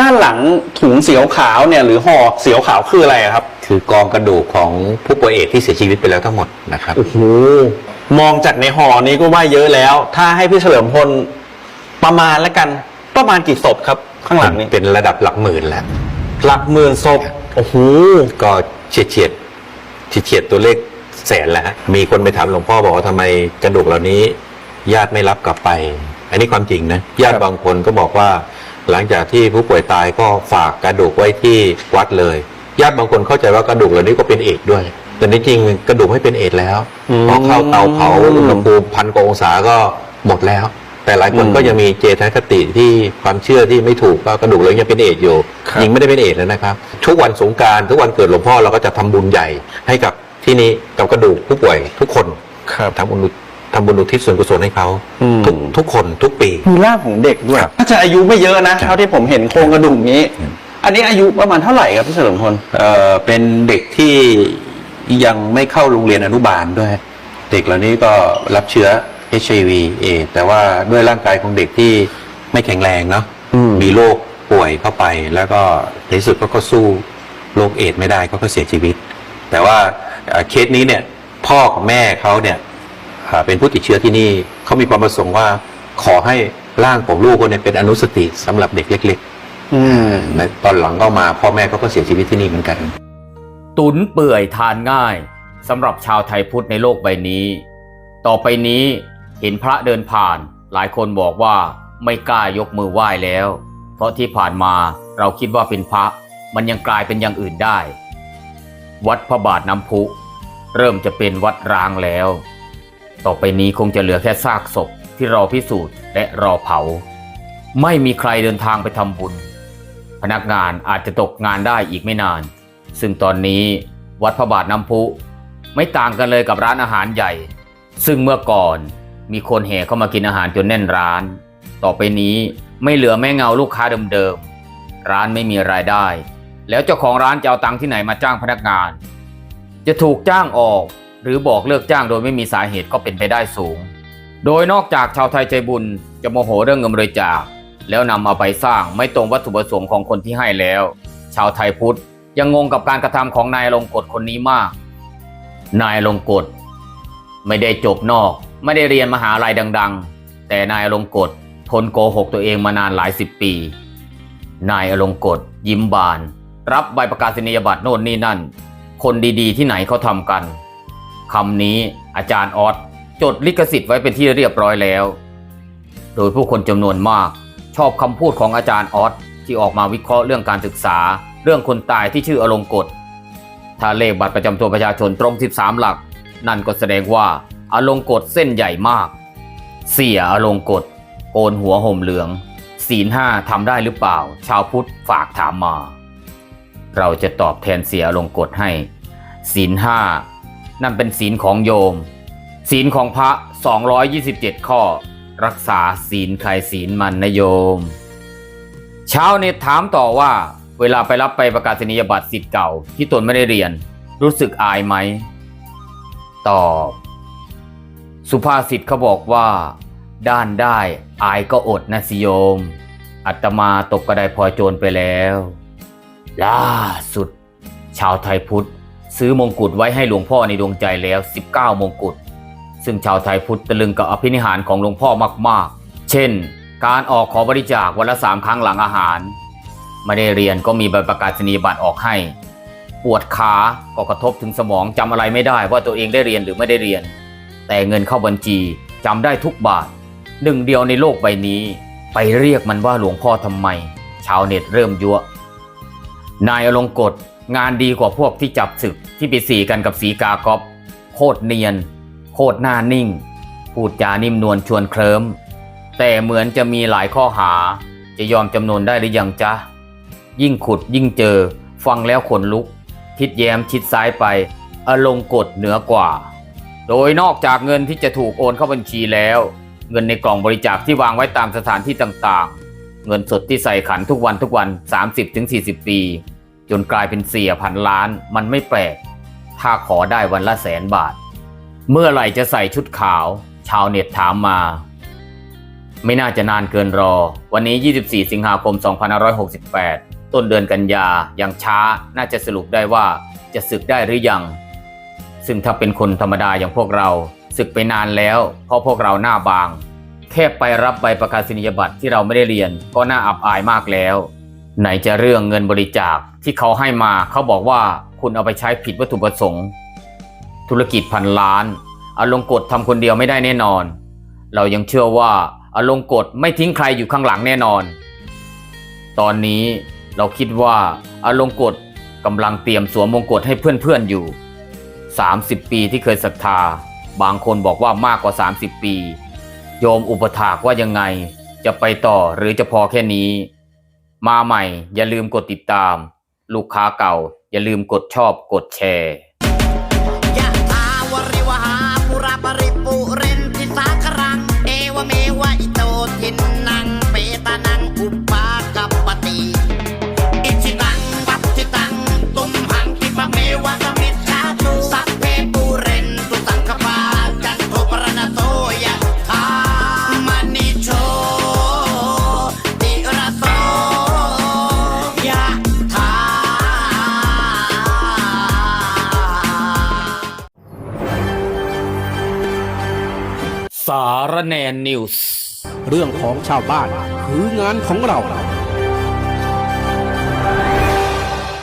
ด้านหลังถุงสีขาวๆเนี่ยหรือห่อสีขาวๆคืออะไรอะครับคือกองกระดูกของผู้ป่วยเอดส์ที่เสียชีวิตไปแล้วทั้งหมดนะครับโอ้โหมองจากในห่อนี้ก็ว่าเยอะแล้ว ถ้าให้พี่เฉลิมพลประมาณแล้วกันประมาณกี่ศพครับ ข้างหลังนี้เป็นระดับหลักหมื่นแล้วหลักหมื่นศพโอ้โหก็เฉียดเฉียดเฉียดเฉียดตัวเลขแสนแล้วฮะมีคนไปถามหลวงพ่อบอกว่าทำไมกระดูกเหล่านี้ ญาติไม่รับกลับไป อันนี้ความจริงนะญาติบางคนก็บอกว่า หลังจากที่ผู้ป่วยตายก็ฝากกระดูกไว้ที่วัดเลย ญาติบางคนเข้าใจว่ากระดูกเหล่านี้ก็เป็นเอดส์ด้วย แต่ที่จริงกระดูกไม่เป็นเอดส์แล้วอืมพอเข้าเตาเผาอุณหภูมิพันกว่าองศาก็หมดแล้ว แต่หลายคนอืมก็ยังมีเจตคติที่ความเชื่อที่ไม่ถูกว่ากระดูกเรายังเป็นเอดส์อยู่ครับยิงไม่ได้เป็นเอดส์แล้วนะครับทุกวันสงกรารทุกวันเกิดหลวงพ่อเราก็จะทำบุญใหญ่ให้กับที่นี้กับกระดูกผู้ป่วยทุกคนครับทำบุญอุ ทำบุญอุทิศส่วนกุศลให้เขาอืม ทุกทุกคนทุกปี มีร่างของเด็กด้วยครับ น่าจะอายุไม่เยอะนะครับเท่าที่ผมเห็นโครงกระดูกนี้อืมอันนี้อายุประมาณเท่าไหร่ครับพี่เฉลิมพล เอ่อเป็นเด็กที่ยังไม่เข้าโรงเรียนอนุบาลด้วย เด็กเหล่านี้ก็รับเชื้อ HIV เอดส์แต่ว่าด้วยร่างกายของเด็กที่ไม่แข็งแรงเนาะอืม มีโรคป่วยเข้าไป แล้วก็ในที่สุดก็ก็สู้โรคเอดส์ไม่ได้ก็ก็เสียชีวิต แต่ว่าเอ่อเคสนี้เนี่ย พ่อของแม่เขาเนี่ยอ่า เป็นผู้ติดเชื้อที่นี่เขามีความประสงค์ว่าขอให้ร่างของลูกคนนี้เป็นอนุสติสำหรับเด็กเล็กอืมๆในตอนหลังก็มาพ่อแม่เขาก็เสียชีวิตที่นี่เหมือนกัน ตุนเปื่อยทานง่ายสำหรับชาวไทยพุทธในโลกใบนี้ ต่อไปนี้เห็นพระเดินผ่าน หลายคนบอกว่าไม่กล้ายกมือไหว้แล้ว เพราะที่ผ่านมาเราคิดว่าเป็นพระ มันยังกลายเป็นอย่างอื่นได้ วัดพระบาทน้ำพุ เริ่มจะเป็นวัดร้างแล้ว ต่อไปนี้คงจะเหลือแค่ซากศพที่รอพิสูจน์และรอเผา ไม่มีใครเดินทางไปทำบุญ พนักงานอาจจะตกงานได้อีกไม่นาน ซึ่งตอนนี้วัดพระบาทน้ำพุ ไม่ต่างกันเลยกับร้านอาหารใหญ่ ซึ่งเมื่อก่อนมีคนแห่เข้ามากินอาหารจนแน่นร้าน ต่อไปนี้ไม่เหลือแม่เงาลูกค้าเดิมๆ ร้านไม่มีรายได้ แล้วเจ้าของร้านจะเอาตังค์ที่ไหนมาจ้างพนักงาน จะถูกจ้างออก หรือบอกเลิกจ้างโดยไม่มีสาเหตุก็เป็นไปได้สูง โดยนอกจากชาวไทยใจบุญจะโมโหเรื่องเงินบริจาค แล้วนำเอาไปสร้างไม่ตรงวัตถุประสงค์ของคนที่ให้แล้ว ชาวไทยพุทธยังงงกับการกระทำของนายลงกฎคนนี้มาก นายลงกฎไม่ได้จบนอก ไม่ได้เรียนมหาลัยดัง ๆ แต่นายลงกฎทนโกหกตัวเองมานานหลายสิบปี นายอลงกฎยิ้มบาน รับใบประกาศนียบัตรโน่นนี่นั่น คนดีๆ ที่ไหนเขาทำกัน คำนี้อาจารย์ออสจดลิขสิทธิ์ไว้เป็นที่เรียบร้อยแล้ว โดยผู้คนจำนวนมาก ชอบคำพูดของอาจารย์ออสที่ออกมาวิเคราะห์เรื่องการศึกษา เรื่องคนตายที่ชื่ออลงกฎถ้าเลขบัตรประจำตัวประชาชนตรง 13 หลัก นั่นก็แสดงว่าอลงกฎเส้นใหญ่มาก เสียอลงกฎโกนหัวห่มเหลือง ศีลห้าทำได้หรือเปล่า ชาวพุทธฝากถามมา เราจะตอบแทนเสียอลงกฎให้ ศีลห้า นั่นเป็นศีลของโยม ศีลของพระ 227 ข้อ รักษาศีลใครศีลมันนะโยม ชาวเน็ตถามต่อว่า เวลาไปรับไปประกาศนียบัตรสิทธิ์เก่า ที่ตนไม่ได้เรียน รู้สึกอายไหม ตอบ สุภาษิตเขาบอกว่า ด้านได้อายก็อดนะสิโยม อัตมาตกกระไดพลอยโจรไปแล้ว ล่าสุด ชาวไทยพุทธ ซื้อมงกุฎไว้ให้หลวงพ่อในดวงใจแล้ว 19 มงกุฎซึ่งชาวไทยพุทธตะลึงกับอภินิหารของหลวงพ่อมากๆ เช่น การออกขอบริจาควันละสามครั้งหลังอาหาร ไม่ได้เรียนก็มีใบประกาศนียบัตรออกให้ ปวดขาก็กระทบถึงสมองจำอะไรไม่ได้ว่าตัวเองได้เรียนหรือไม่ได้เรียน แต่เงินเข้าบัญชีจำได้ทุกบาท หนึ่งเดียวในโลกใบนี้ ไปเรียกมันว่าหลวงพ่อทำไม ชาวเน็ตเริ่มยั่วนายอลงกฎ งานดีกว่าพวกที่จับศึกที่ไปสีกันกับสีกากอบโคตรเนียน โคตรหน้านิ่ง พูดจานิ่มนวลชวนเคลิ้ม แต่เหมือนจะมีหลายข้อหา จะยอมจำนวนได้หรือยังจ๊ะ ยิ่งขุดยิ่งเจอ ฟังแล้วขนลุกทิดแย้มชิดซ้ายไป อลงกฎเหนือกว่า โดยนอกจากเงินที่จะถูกโอนเข้าบัญชีแล้ว เงินในกล่องบริจาคที่วางไว้ตามสถานที่ต่างๆ เงินสดที่ใส่ขันทุกวันทุกวัน 30-40 ปี จนกลายเป็นเสียพันล้านมันไม่แปลก ถ้าขอได้วันละแสนบาท เมื่อไหร่จะใส่ชุดขาว ชาวเน็ตถามมา ไม่น่าจะนานเกินรอ วันนี้ 24 สิงหาคม 2568 ต้นเดือนกันยายังช้าน่าจะสรุปได้ว่าจะศึกได้หรือยัง ซึ่งถ้าเป็นคนธรรมดาอย่างพวกเราศึกไปนานแล้ว เพราะพวกเราหน้าบาง แค่ไปรับใบประกาศนียบัตรที่เราไม่ได้เรียนก็น่าอับอายมากแล้ว ไหนจะเรื่องเงินบริจาคที่เขาให้มาเขาบอกว่าคุณเอาไปใช้ผิดวัตถุประสงค์ ธุรกิจพันล้านอาลงกฎทำคนเดียวไม่ได้แน่นอน เรายังเชื่อว่าอาลงกฎไม่ทิ้งใครอยู่ข้างหลังแน่นอน ตอนนี้เราคิดว่าอาลงกฎกำลังเตรียมสวมมงกุฎให้เพื่อนๆอยู่ 30 ปีที่เคยศรัทธา บางคนบอกว่ามากกว่า 30 ปี โยมอุปถากว่ายังไง จะไปต่อหรือจะพอแค่นี้ มาใหม่ อย่าลืมกดติดตาม ลูกค้าเก่า อย่าลืมกดชอบกดแชร์ยะถาวริวหาปุราปริปุเรนติสาครัง เอวเมวะอิโต สารแนนนิวส์ เรื่องของชาวบ้านคืองานของเรา